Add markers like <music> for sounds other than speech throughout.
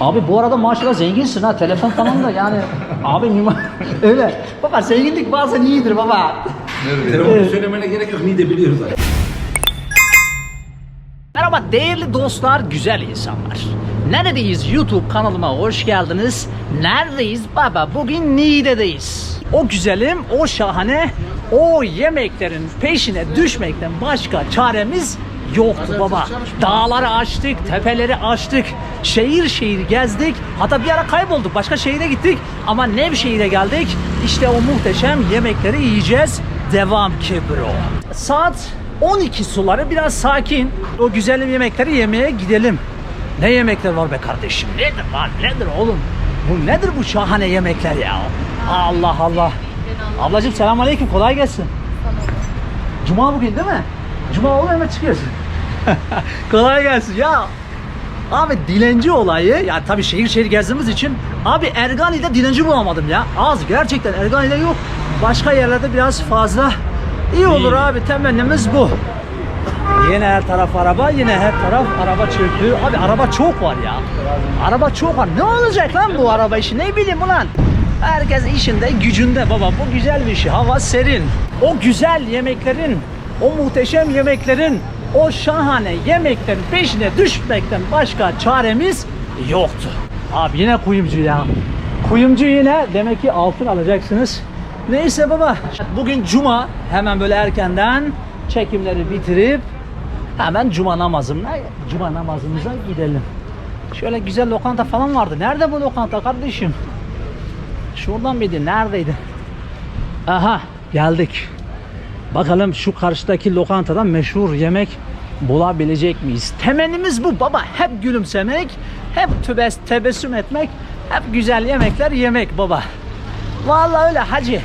Abi bu arada maşallah zenginsin ha. Telefon falan da yani. <laughs> abi <laughs> öyle. Baba zenginlik bazen iyidir baba. Telefonu söylemene gerek yok. Niye de biliyoruz zaten. Merhaba değerli dostlar, güzel insanlar. Neredeyiz? YouTube kanalıma hoş geldiniz. Neredeyiz baba? Bugün Niğde'deyiz. O güzelim, o şahane, o yemeklerin peşine düşmekten başka çaremiz yoktu baba. Dağları açtık, tepeleri açtık, şehir şehir gezdik. Hatta bir ara kaybolduk, başka şehire gittik. Ama Nevşehir'e geldik. İşte o muhteşem yemekleri yiyeceğiz. Devam ki bro. Saat 12 suları biraz sakin. O güzel yemekleri yemeye gidelim. Ne yemekler var be kardeşim? Nedir lan? Nedir oğlum? Bu nedir bu şahane yemekler ya? Allah Allah. Ablacığım selamünaleyküm. Kolay gelsin. Cuma bugün değil mi? Cuma oldu hemen çıkıyorsun. <laughs> Kolay gelsin ya. Abi dilenci olayı ya tabii şehir şehir gezdiğimiz için abi Ergani'de dilenci bulamadım ya. Az gerçekten Ergani'de yok. Başka yerlerde biraz fazla. İyi olur abi temennimiz bu. Yine her taraf araba, yine her taraf araba çöktü. Abi araba çok var ya. Araba çok var. Ne olacak lan bu araba işi? Ne bileyim ulan. Herkes işinde, gücünde baba. Bu güzel bir şey. Hava serin. O güzel yemeklerin, o muhteşem yemeklerin, o şahane yemeklerin peşine düşmekten başka çaremiz yoktu. Abi yine kuyumcu ya. Kuyumcu yine demek ki altın alacaksınız. Neyse baba. Bugün cuma. Hemen böyle erkenden çekimleri bitirip hemen cuma namazımla cuma namazımıza gidelim. Şöyle güzel lokanta falan vardı. Nerede bu lokanta kardeşim? Şuradan mıydı? Neredeydi? Aha geldik. Bakalım şu karşıdaki lokantadan meşhur yemek bulabilecek miyiz? Temennimiz bu baba. Hep gülümsemek, hep tebes, tebessüm etmek, hep güzel yemekler yemek baba. Vallahi öyle hacı.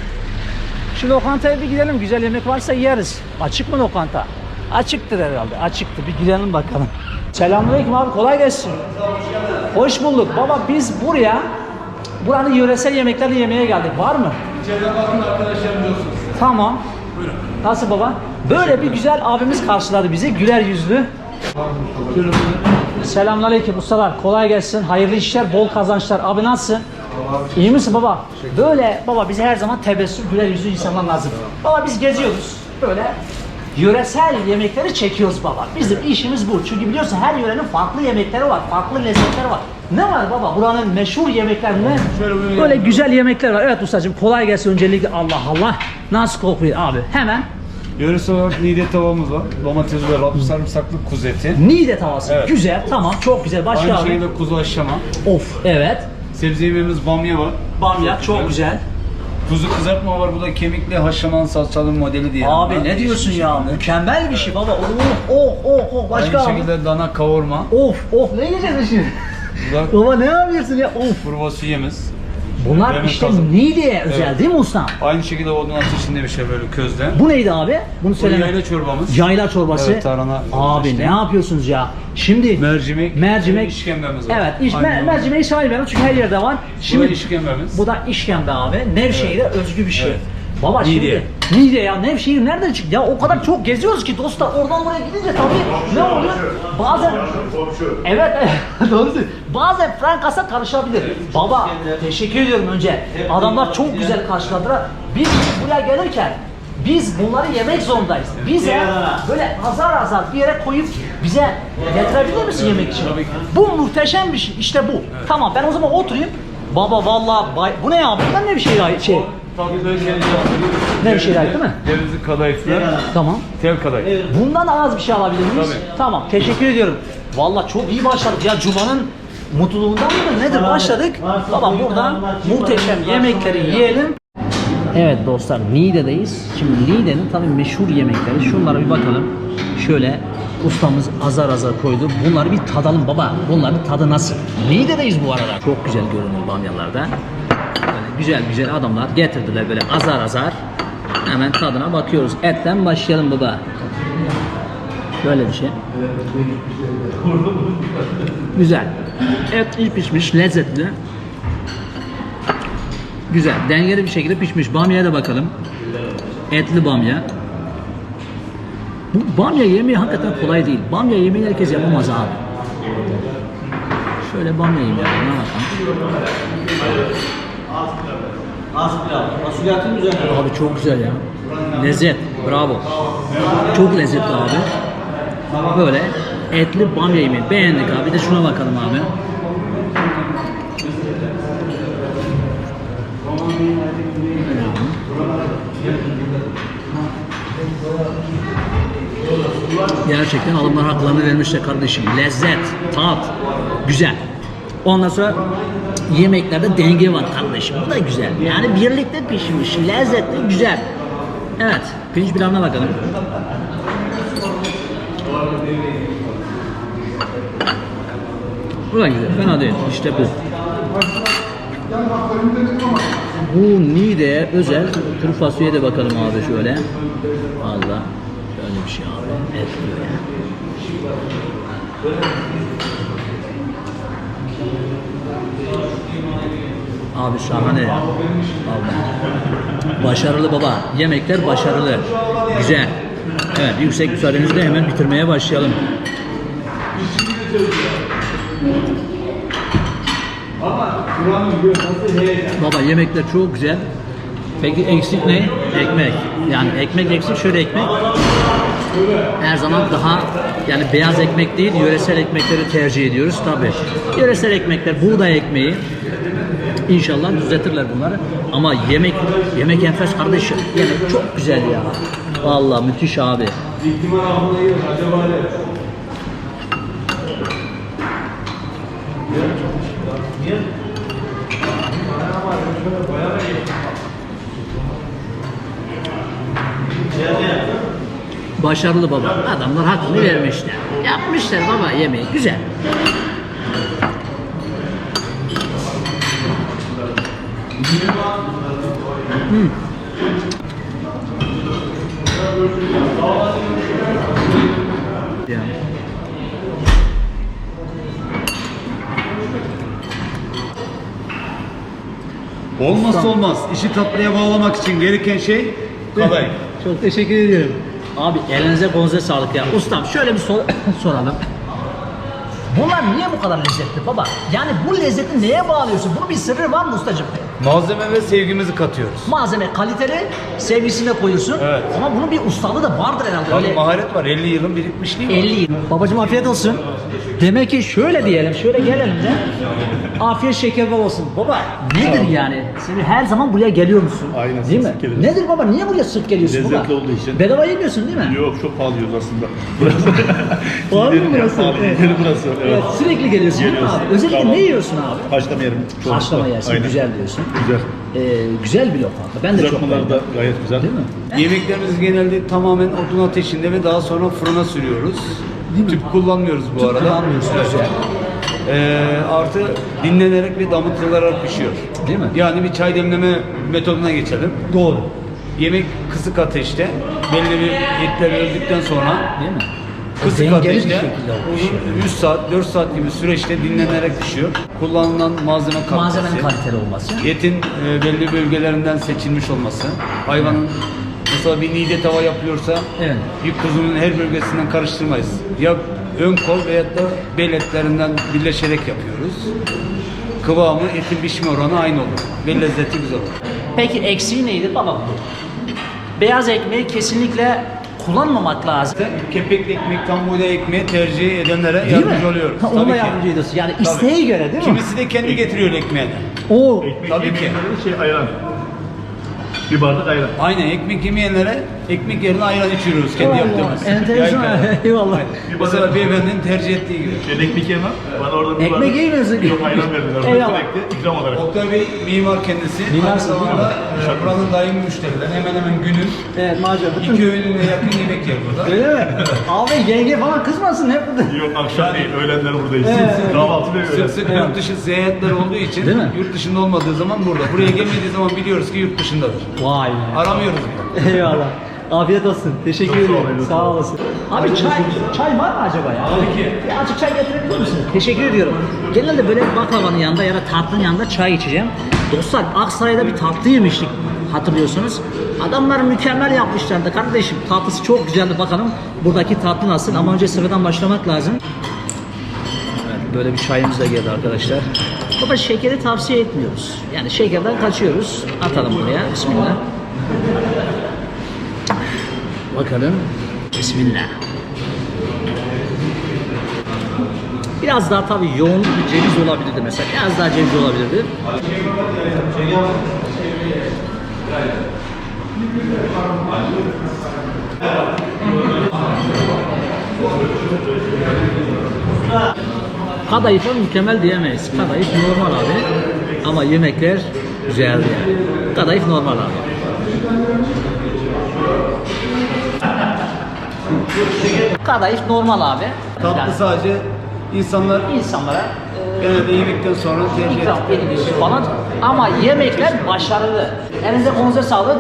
Şu lokantaya bir gidelim. Güzel yemek varsa yeriz. Açık mı lokanta? Açıktır herhalde. Açıktır. Bir gidelim bakalım. Selamünaleyküm abi. Kolay gelsin. Hoş bulduk. Baba biz buraya buranın yöresel yemeklerini yemeye geldik. Var mı? İçeride bakın arkadaşlarımız olsun. Tamam. Nasıl baba? Böyle bir güzel abimiz karşıladı bizi. Güler yüzlü. Selamünaleyküm ustalar. Kolay gelsin. Hayırlı işler, bol kazançlar. Abi nasılsın? İyi misin baba? Böyle baba bize her zaman tebessüm, güler yüzlü insanlar lazım. Baba biz geziyoruz. Böyle yöresel yemekleri çekiyoruz baba. Bizim işimiz bu. Çünkü biliyorsun her yörenin farklı yemekleri var, farklı lezzetleri var. Ne var baba? Buranın meşhur yemeklerinde Şöyle buyurun böyle güzel yemekler var. Evet ustacığım kolay gelsin öncelikle. Allah Allah. Nasıl kokuyor abi? Hemen Yöresel olarak nide tavamız var. Domates ve rap sarımsaklı kuzu eti. Niğde tavası. Evet. Güzel. Tamam. Çok güzel. Başka Aynı abi. şekilde kuzu haşlama. Of. Evet. Sebze yemeğimiz bamya var. Bamya çok güzel. Kuzu kızartma var. Bu da kemikli haşlamalı salçalı modeli diye. Abi ne diyorsun ya? Mükemmel bir şey baba. Oh oh oh oh. Başka Aynı abi. şekilde dana kavurma. Of of ne yiyeceğiz şimdi? Bu da Baba ne yapıyorsun ya? Of. kuru fasulyemiz. Bunlar Yemek işte hazır. Niğde'ye özel Evet. değil mi usta? Aynı şekilde odun ateşinde bir şey böyle közde. Bu neydi abi? Bunu Bu söyle. yayla çorbamız. Yayla çorbası. Evet, tarhana Abi işte. ne yapıyorsunuz ya? Şimdi Mercimek. mercimek işkembemiz var. Evet, iş, Aynı mer- o. mercimeği saymayalım çünkü her yerde var. Bu da Şimdi işkembemiz. Bu da işkembe abi. Nevşehir'e özgü bir şey. Evet. Baba Niğde. şimdi Niğde ya Nevşehir nereden çıktı? Ya o kadar çok geziyoruz ki dostlar oradan buraya gidince tabii ne oluyor? Bazen Evet evet <laughs> doğru söylüyorsun. Bazen frankasa karışabilir. Baba teşekkür ediyorum önce. Adamlar çok güzel karşıladılar. Biz buraya gelirken biz bunları yemek zorundayız. Bize böyle azar azar bir yere koyup bize getirebilir misin yemek için? Bu muhteşem bir şey. İşte bu. Tamam ben o zaman oturayım. Baba vallahi bay... bu ne ya? Bundan ne bir şey ya? Şey. Tabii böyle şeyler Ne bir şeyler değil mi? Denizli kadayıflar. Tamam. Tel kadayıf. Bundan az bir şey alabilir miyiz? Tabii. Tamam. Teşekkür ediyorum. Vallahi çok iyi başladık ya Cuma'nın mutluluğundan mıdır nedir başladık. Baba buradan muhteşem yemekleri yiyelim. Evet dostlar Niğde'deyiz. Şimdi Niğde'nin tabii meşhur yemekleri. Şunlara bir bakalım. Şöyle ustamız azar azar koydu. Bunları bir tadalım baba. Bunların tadı nasıl? Niğde'deyiz bu arada. Çok güzel görünüyor bamyalarda. Güzel güzel adamlar getirdiler böyle azar azar. Hemen tadına bakıyoruz. Etten başlayalım baba. Böyle bir şey. Güzel. Et iyi pişmiş, lezzetli. Güzel, dengeli bir şekilde pişmiş. Bamya'ya da bakalım. Etli bamya. Bu bamya yemeği hakikaten kolay değil. Bamya yemeği herkes yapamaz abi. Şöyle bamya yani. Ne bakalım. Az pilav. Fasulyetin. Abi çok güzel ya. Lezzet. Bravo. Çok lezzetli abi. Böyle etli bamya yemeği. Beğendik abi. Bir de şuna bakalım abi. Gerçekten alımlar haklarını vermişler kardeşim. Lezzet, tat, güzel. Ondan sonra yemeklerde denge var kardeşim. Bu da güzel. Yani birlikte pişmiş, lezzetli, güzel. Evet, pirinç pilavına bakalım. Bu da güzel, fena değil. İşte bu. Bu Niğde'ye özel kuru fasulyeye de bakalım abi şöyle. Valla şöyle bir şey abi. Et diyor ya. Abi şahane ya. Vallahi. Başarılı baba. Yemekler başarılı. Güzel. Evet yüksek müsaadenizle hemen bitirmeye başlayalım. Baba yemekler çok güzel. Peki eksik ne? Ekmek. Yani ekmek eksik şöyle ekmek. Her zaman daha yani beyaz ekmek değil yöresel ekmekleri tercih ediyoruz tabi. Yöresel ekmekler buğday ekmeği. İnşallah düzeltirler bunları. Ama yemek yemek enfes kardeşim. Yemek çok güzel ya. Vallahi müthiş abi. Başarılı baba. Adamlar hakkını vermişler. Yapmışlar baba yemeği. Güzel. Hmm. Olmazsa olmaz. İşi tatlıya bağlamak için gereken şey kadayıf. Çok teşekkür ediyorum. Abi elinize konuza sağlık ya. Ustam şöyle bir sor <coughs> soralım. Bunlar niye bu kadar lezzetli baba? Yani bu lezzeti neye bağlıyorsun? Bunun bir sırrı var mı ustacığım? Malzeme ve sevgimizi katıyoruz. Malzeme kaliteli, sevgisini de koyuyorsun. Evet. Ama bunun bir ustalığı da vardır herhalde. Tabii Öyle maharet var. 50 yılın birikmişliği var. 50 yıl. Babacım afiyet olsun. Demek ki şöyle diyelim, şöyle gelelim de. Afiyet şeker bol olsun. Baba nedir yani? Seni her zaman buraya geliyor musun? Aynen, Değil mi? sık. Nedir baba? Niye buraya sık geliyorsun baba? Lezzetli olduğu için. Bedava yemiyorsun değil mi? Yok çok pahalı yiyoruz aslında. Burası. <laughs> Pahalı mı burası? pahalı Evet. burası. Evet. Evet, sürekli geliyorsun değil mi Geliyoruz. abi? Özellikle Tamam. ne yiyorsun abi? Haşlama yerim. çoğunlukla. Haşlama yersin, Aynen. güzel diyorsun. Güzel. Ee, güzel bir lokanta. Ben de çok Kızartmalar da beğendim. gayet güzel. Değil mi? Yemeklerimiz genelde tamamen odun ateşinde ve daha sonra fırına sürüyoruz. Tüp kullanmıyoruz bu arada. kullanmıyorsunuz Evet. yani. Ee, artı dinlenerek ve damıtılarak pişiyor. Değil mi? Yani bir çay demleme metoduna geçelim. Doğru. Yemek kısık ateşte belli bir etler öldükten sonra Değil mi? kısık Dengeli bir ateşte şekilde pişiyor. uzun 100 saat 4 saat gibi süreçte dinlenerek pişiyor. Kullanılan malzeme kalitesi. Malzemenin kaliteli olması. Etin e, belli bölgelerinden seçilmiş olması, hayvanın mesela bir nide tava yapıyorsa Evet. bir kuzunun her bölgesinden karıştırmayız. Ya ön kol veyahut da bel etlerinden birleşerek yapıyoruz. Kıvamı, etin pişme oranı aynı olur ve lezzeti güzel olur. Peki eksiği neydi baba bu? Beyaz ekmeği kesinlikle kullanmamak lazım. Kepekli ekmek, tam buğday ekmeği tercih edenlere Değil mi? yardımcı oluyoruz. Ha, ona Tabii ki. yardımcı ediyorsun. Yani Tabii. isteğe göre değil mi? Kimisi de kendi getiriyor ekmeğini. Oo. Ekmek Tabii ki. şey ayran. Bir bardak ayran. Aynen ekmek yemeyenlere ekmek yerine ayran içiriyoruz kendi yaptığımız. enteresan. Eyvallah. Aynen. Mesela beyefendinin tercih ettiği gibi. Şey ekmek yemem. Bana orada bir Ekmek bardak- yemiyorsun. Yok ayran verdiler. Eyvallah. Sürekli ikram olarak. Oktay Bey mimar kendisi. Mimarsın, Aynı zamanda e, buranın daimi müşteriler. Hemen hemen günün Evet maşallah. iki öğününe yakın yemek yer burada. Öyle mi? <laughs> Abi yenge falan kızmasın hep burada. Yok akşam değil. Öğlenler buradayız. Evet. Kahvaltı ve öğlen. Sık sık yurt dışı seyahatler olduğu için Değil mi? yurt dışında olmadığı zaman burada. Buraya gelmediği zaman biliyoruz ki yurt dışındadır. Vay be. Aramıyoruz bile. Eyvallah. Afiyet olsun. Teşekkür Çok sağ ederim. Sağ olasın. Abi çay, çay var mı acaba ya? Tabii ki. Bir açık çay getirebilir misin? Teşekkür ediyorum. Genelde böyle baklavanın yanında ya da tatlının yanında çay içeceğim. Dostlar Aksaray'da bir tatlı yemiştik hatırlıyorsunuz. Adamlar mükemmel yapmışlardı kardeşim. Tatlısı çok güzeldi bakalım. Buradaki tatlı nasıl ama önce sıradan başlamak lazım. Evet Böyle bir çayımız da geldi arkadaşlar. Baba şekeri tavsiye etmiyoruz. Yani şekerden kaçıyoruz. Atalım buraya. Bismillah. Bakalım. Bismillah. Biraz daha tabii yoğun bir ceviz olabilirdi mesela. Biraz daha ceviz olabilirdi. Kadayıfa mükemmel diyemeyiz. Kadayıf normal abi. Ama yemekler güzeldi yani. Kadayıf normal abi. Kadayıf normal abi. Tatlı Yani sadece insanlar insanlara genelde yemekten sonra tercih ikram falan. Ama yemekler başarılı. Elinize kolunuza sağlık.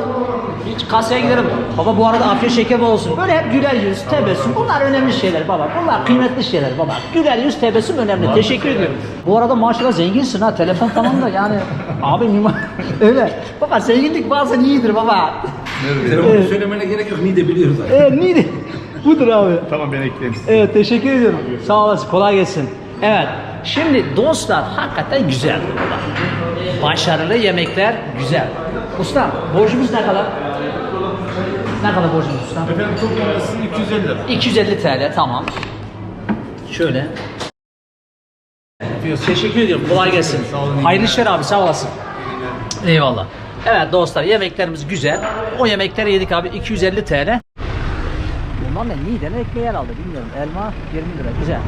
Hiç kasaya giderim. Baba bu arada afiyet şeker olsun. Böyle hep güler yüz, tebessüm. Bunlar önemli şeyler baba. Bunlar kıymetli şeyler baba. Güler yüz, tebessüm önemli. Teşekkür ediyorum. Bu arada maşallah zenginsin ha. Telefon falan da yani. Abi mimar. <laughs> Öyle. Baba zenginlik bazen iyidir baba. Telefonu söylemene gerek yok. Niye de biliyoruz zaten. Evet neydi? Budur abi. Tamam ben ekleyeyim. Evet teşekkür ediyorum. Sağ olasın. Kolay gelsin. Evet. Şimdi dostlar hakikaten güzel baba. Başarılı yemekler güzel. Usta borcumuz ne kadar? Ne kadar borcumuz usta? Efendim toplaması 250 lira. 250 TL tamam. Şöyle. Teşekkür ediyorum. Kolay gelsin. Sağ olun. Hayırlı işler abi sağ olasın. Eyvallah. Evet dostlar yemeklerimiz güzel. O yemekleri yedik abi 250 TL. Bunlar ne? Niğde'nin ekmeği herhalde bilmiyorum. Elma 20 lira güzel.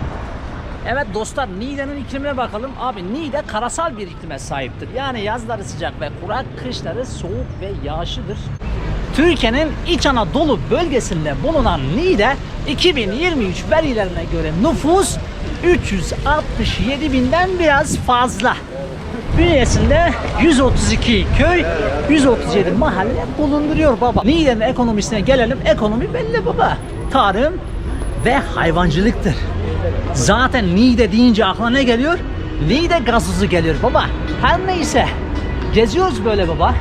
Evet dostlar Niğde'nin iklimine bakalım. Abi Niğde karasal bir iklime sahiptir. Yani yazları sıcak ve kurak, kışları soğuk ve yağışlıdır. Türkiye'nin İç Anadolu bölgesinde bulunan Niğde 2023 verilerine göre nüfus 367 binden biraz fazla. Bünyesinde 132 köy, 137 mahalle bulunduruyor baba. Niğde'nin ekonomisine gelelim. Ekonomi belli baba. Tarım ve hayvancılıktır. Zaten Niğde deyince aklına ne geliyor? Niğde gazozu geliyor baba. Her neyse. Geziyoruz böyle baba.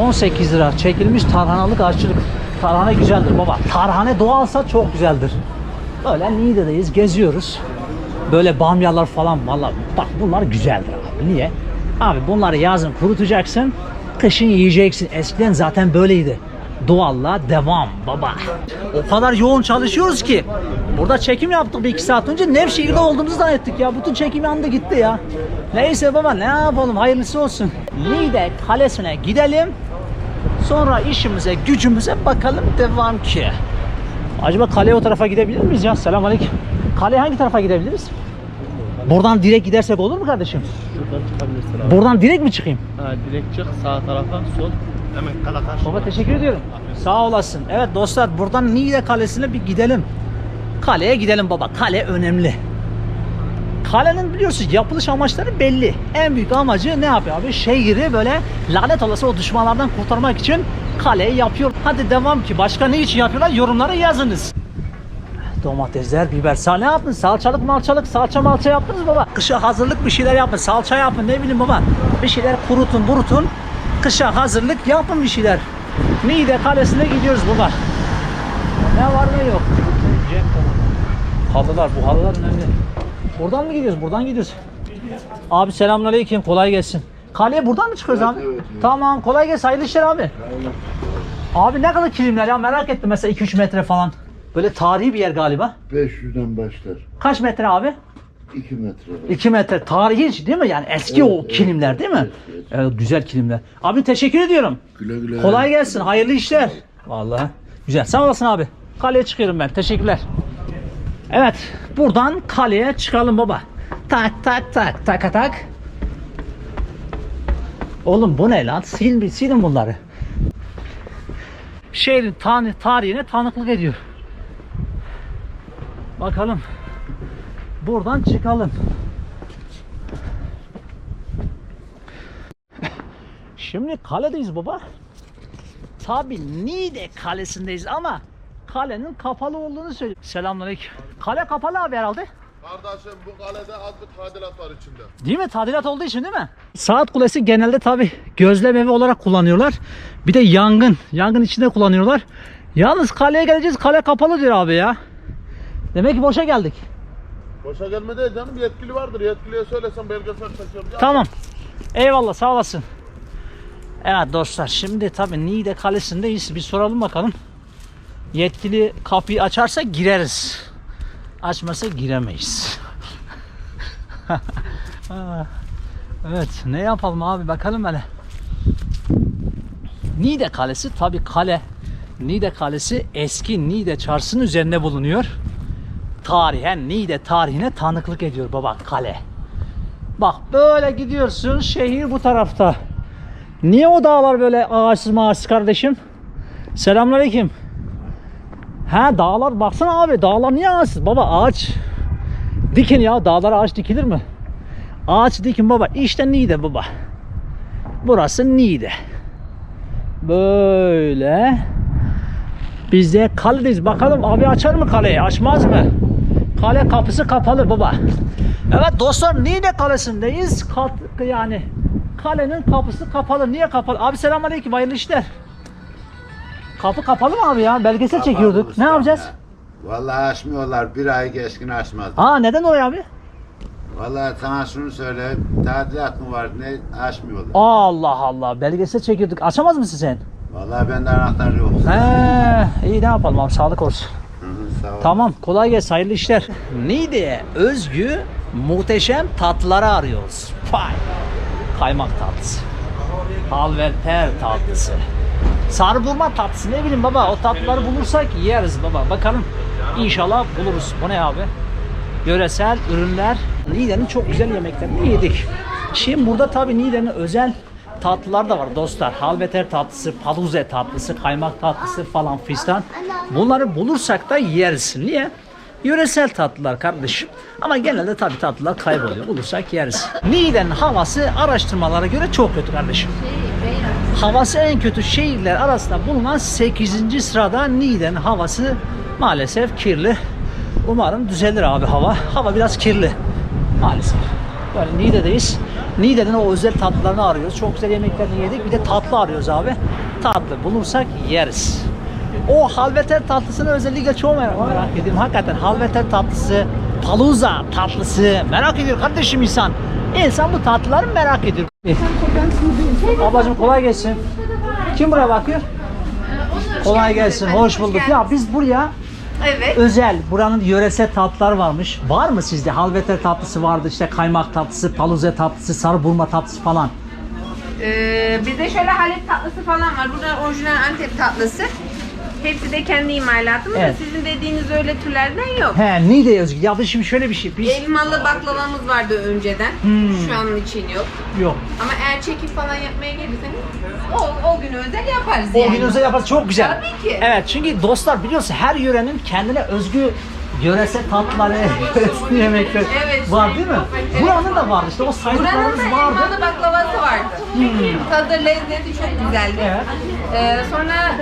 18 lira çekilmiş tarhanalık aşçılık. Tarhane güzeldir baba. Tarhane doğalsa çok güzeldir. Böyle Niğde'deyiz, geziyoruz. Böyle bamyalar falan valla bak bunlar güzeldir abi. Niye? Abi bunları yazın kurutacaksın, kışın yiyeceksin. Eskiden zaten böyleydi. Doğalla devam baba. O kadar yoğun çalışıyoruz ki. Burada çekim yaptık bir iki saat önce. Nevşehir'de olduğumuzu zannettik ya. Bütün çekim yandı gitti ya. Neyse baba ne yapalım hayırlısı olsun. Niğde Kalesi'ne gidelim. Sonra işimize gücümüze bakalım devam ki. Acaba kaleye o tarafa gidebilir miyiz ya? Selamünaleyküm. Kaleye hangi tarafa gidebiliriz? Buradan direkt gidersek olur mu kardeşim? Şuradan çıkabilirsin abi. Buradan direkt mi çıkayım? Ha, direkt çık sağ tarafa sol. Hemen kala karşı. Baba teşekkür ediyorum. Sağ olasın. Evet dostlar buradan Niğde Kalesi'ne bir gidelim. Kaleye gidelim baba. Kale önemli. Kalenin biliyorsun yapılış amaçları belli. En büyük amacı ne yapıyor abi? Şehri böyle lanet olası o düşmanlardan kurtarmak için kaleyi yapıyor. Hadi devam ki. Başka ne için yapıyorlar? Yorumlara yazınız. Domatesler, biber. Sa ne yaptın? Salçalık malçalık, salça malça yaptınız baba. Kışa hazırlık bir şeyler yapın. Salça yapın ne bileyim baba. Bir şeyler kurutun, burutun. Kışa hazırlık yapın bir şeyler. Niğde Kalesi'ne gidiyoruz baba. Ne var ne yok. Halılar, bu halılar önemli. Buradan mı gidiyoruz? Buradan gidiyoruz. Abi selamünaleyküm. Kolay gelsin. Kaleye buradan mı çıkıyoruz abi? Tamam. Kolay gelsin. Hayırlı işler abi. Abi ne kadar kilimler ya merak ettim mesela 2-3 metre falan. Böyle tarihi bir yer galiba. 500'den başlar. Kaç metre abi? 2 metre var. 2 metre. Tarihi değil mi? Yani eski o kilimler değil mi? Evet, güzel kilimler. Abi teşekkür ediyorum. Güle güle. Kolay gelsin. Hayırlı işler. Vallahi güzel. Sağ olasın abi. Kaleye çıkıyorum ben. Teşekkürler. Evet. Buradan kaleye çıkalım baba. Tak tak tak tak tak. Oğlum bu ne lan? Sil, silin bunları. Şehrin tarihine tanıklık ediyor. Bakalım. Buradan çıkalım. Şimdi kaledeyiz baba. Tabi Niğde kalesindeyiz ama kalenin kapalı olduğunu söylüyor. Selamünaleyküm. Kale kapalı abi herhalde. Kardeşim bu kalede az bir tadilat var içinde. Değil mi? Tadilat olduğu için değil mi? Saat kulesi genelde tabi gözlem evi olarak kullanıyorlar. Bir de yangın. Yangın içinde kullanıyorlar. Yalnız kaleye geleceğiz. Kale kapalı diyor abi ya. Demek ki boşa geldik. Boşa gelme değil canım. Yetkili vardır. Yetkiliye söylesen belgesel çekiyorum. Tamam. Eyvallah sağ olasın. Evet dostlar şimdi tabii Niğde Kalesi'ndeyiz. Bir soralım bakalım. Yetkili kapıyı açarsa gireriz. Açmasa giremeyiz. <laughs> Evet ne yapalım abi bakalım hele. Niğde Kalesi tabii kale. Niğde Kalesi eski Niğde çarşısının üzerinde bulunuyor. Tarihen Niğde tarihine tanıklık ediyor baba kale. Bak böyle gidiyorsun şehir bu tarafta. Niye o dağlar böyle ağaçsız mağaçsız kardeşim? Selamünaleyküm. Ha dağlar baksana abi dağlar niye ağaçsız? Baba ağaç dikin ya dağlara ağaç dikilir mi? Ağaç dikin baba işte Niğde baba. Burası Niğde. Böyle. Biz de kaledeyiz. Bakalım abi açar mı kaleyi? Açmaz mı? Kale kapısı kapalı baba. Evet dostlar Niğde Kalesi'ndeyiz. Kat, yani kalenin kapısı kapalı. Niye kapalı? Abi selamünaleyküm. Hayırlı işler. Kapı kapalı mı abi ya? Belgesel çekiyorduk. Ne yapacağız? Vallahi açmıyorlar. Bir ay geçkin açmaz. Aa neden oraya abi? Vallahi sana şunu söyle. Tadilat mı var ne açmıyorlar. Allah Allah. Belgesel çekiyorduk. Açamaz mısın sen? Vallahi bende anahtar yok. He, iyi ne yapalım abi sağlık olsun. Sağ. Tamam kolay gelsin hayırlı işler. Niğde'ye özgü muhteşem tatlıları arıyoruz. Vay. Kaymak tatlısı. Halverter tatlısı. Sarburma tatlısı ne bileyim baba o tatlıları bulursak yeriz baba. Bakalım inşallah buluruz. Bu ne abi? Yöresel ürünler. Niğde'nin çok güzel yemeklerini yedik. Şimdi burada tabii Niğde'nin özel tatlılar da var dostlar. Halveter tatlısı, paluze tatlısı, kaymak tatlısı falan fistan. Bunları bulursak da yeriz. Niye? Yöresel tatlılar kardeşim. Ama genelde tabii tatlılar kayboluyor. Bulursak yeriz. Niğde'nin havası araştırmalara göre çok kötü kardeşim. Havası en kötü şehirler arasında bulunan 8. sırada Niğde'nin havası maalesef kirli. Umarım düzelir abi hava. Hava biraz kirli. Maalesef. Böyle Niğde'deyiz. Niğde'nin o özel tatlılarını arıyoruz. Çok güzel yemeklerini yedik. Bir de tatlı arıyoruz abi. Tatlı bulursak yeriz. O halveter tatlısını özellikle çok merak, merak ediyorum. Hakikaten halveter tatlısı, paluza tatlısı merak ediyor kardeşim insan. İnsan bu tatlıları merak ediyor. Ablacığım kolay gelsin. Kim buraya bakıyor? Kolay gelsin. Hoş bulduk. Ya biz buraya Evet. özel buranın yöresel tatlılar varmış. Var mı sizde? Halveter tatlısı vardı, işte kaymak tatlısı, paluze tatlısı, sarı burma tatlısı falan. Ee, bizde şöyle Halep tatlısı falan var. Burada orijinal Antep tatlısı. Hepsi de kendi imalatımız. Evet. Sizin dediğiniz öyle türlerden yok. He, Niğde'ye özgü. Ya biz şimdi şöyle bir şey. Biz Elmalı baklavamız vardı önceden. Şu an için yok. yok. Ama eğer çekim falan yapmaya gelirseniz o, o gün özel yaparız O yani. gün özel yaparız. Çok güzel. Tabii ki. Evet çünkü dostlar biliyorsun her yörenin kendine özgü yöresel tatlıları, yöresel <laughs> yemekler Evet. var değil mi? Evet. Buranın da vardı işte o Buranın saydıklarımız da vardı. elmalı baklavası vardı. Tadı lezzeti çok güzeldi. Evet. Ee, sonra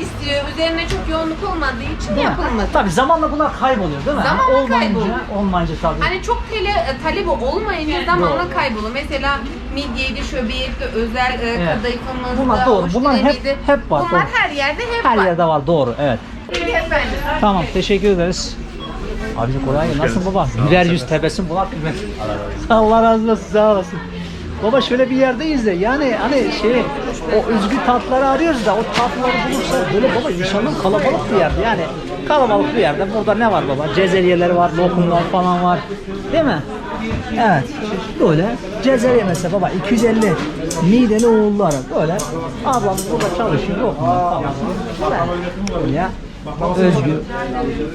istiyor üzerine çok yoğunluk olmadığı için yapılmadı. Tabii zamanla bunlar kayboluyor değil mi? Zamanla olmayınca, kayboluyor. olmayınca tabii. Hani çok tele, talebi olmayınca zamanla kayboluyor. Mesela midyeydi, şöbiyeydi, özel e, Evet. kadayıfımızdı, Bunlar doğru. Bunlar hep- hep var, Bunlar doğru. her yerde hep Her var. yerde var doğru evet. Efendim. Tamam teşekkür ederiz. Abicim kolay gelsin. Nasılsın baba? Güler yüz tebessüm bulat kıymet. Allah razı olsun sağ olasın. Baba şöyle bir yerdeyiz de yani hani şey o özgü tatları arıyoruz da o tatlıları bulursak böyle baba inşallah kalabalık bir yerde yani kalabalık bir yerde burada ne var baba? Cezeriyeler var lokumlar falan var değil mi? Evet böyle cezeriye mesela baba 250 mideli oğulları böyle ablamız burada çalışıyor lokumlar falan. Ya özgü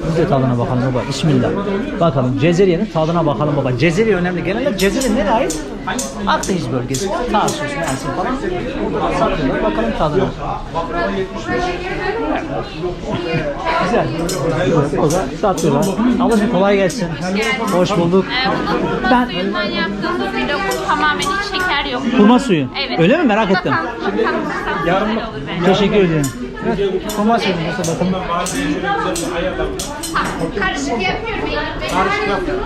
biz de tadına bakalım baba. Bismillah. Bakalım Cezeriye'nin tadına bakalım baba. Cezeriye önemli. Genelde Cezeriye nereye ait? Akdeniz bölgesi. Tarsus, Mersin falan. Satıyorlar. Bakalım tadına. Güzel. O da satıyorlar. Ablacığım kolay gelsin. Hoş bulduk. Ee, Ben- ben suyundan yaptığımız lokum tamamen hiç şeker yok. Kurma suyu. Evet. Öyle mi? Merak ettim. Yarın. Teşekkür ederim. Evet, bakalım? Karışık yapıyorum.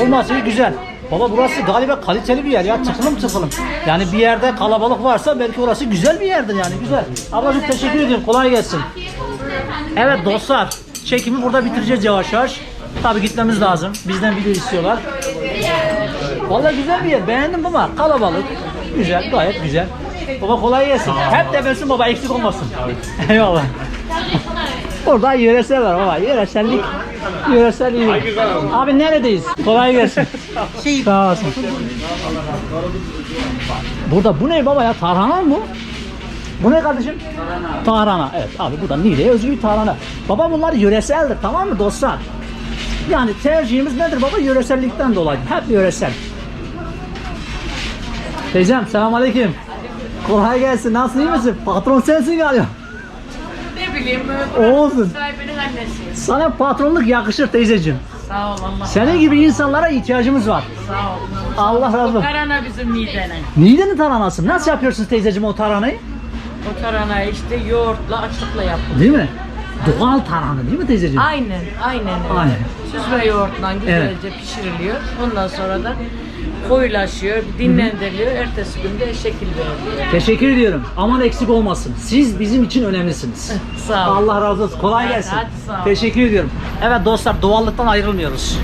Olmaz iyi güzel. Baba burası galiba kaliteli bir yer ya tıklım tıklım. Yani bir yerde kalabalık varsa belki orası güzel bir yerdir yani güzel. Ablacığım teşekkür ederim kolay gelsin. Evet dostlar çekimi burada bitireceğiz yavaş yavaş. tabii gitmemiz lazım. Bizden video istiyorlar. Vallahi güzel bir yer. Beğendim baba. Kalabalık. Güzel, gayet güzel. Baba kolay gelsin. Hep de versin baba eksik olmasın. Eyvallah. Orada yöresel var baba. Yöresellik. Yöresel iyi. Abi neredeyiz? Kolay gelsin. <laughs> Sağ olasın. Burada bu ne baba ya? Tarhana mı bu? Ne kardeşim? Tarhana. Evet abi bu da Niğde'ye özgü bir tarhana. Baba bunlar yöreseldir tamam mı dostlar? Yani tercihimiz nedir baba? Yöresellikten dolayı. Hep yöresel. Teyzem selamünaleyküm. Kolay gelsin. Nasılsın iyi misin? Patron sensin galiba. Ne bileyim. Olsun. Sahibinin annesi. Sana patronluk yakışır teyzeciğim. Sağ ol Allah. Senin gibi insanlara ihtiyacımız var. Sağ ol. Allah razı olsun. Tarhana bizim midenin. Niğde'nin tarhanası. Nasıl yapıyorsunuz teyzeciğim o tarhanayı? O tarhana işte yoğurtla açlıkla yapılır. Değil mi? Doğal tarhana değil mi teyzeciğim? Aynen, aynen öyle. Aynen. Süzme yoğurtla güzelce pişiriliyor. Ondan sonra da koyulaşıyor, dinlendiriliyor. Ertesi günde şekil veriliyor. Teşekkür ediyorum. Aman eksik olmasın. Siz bizim için önemlisiniz. Sağ ol. Allah razı olsun. Kolay Hadi, gelsin. hadi sağ ol. Teşekkür ediyorum. Evet dostlar doğallıktan ayrılmıyoruz.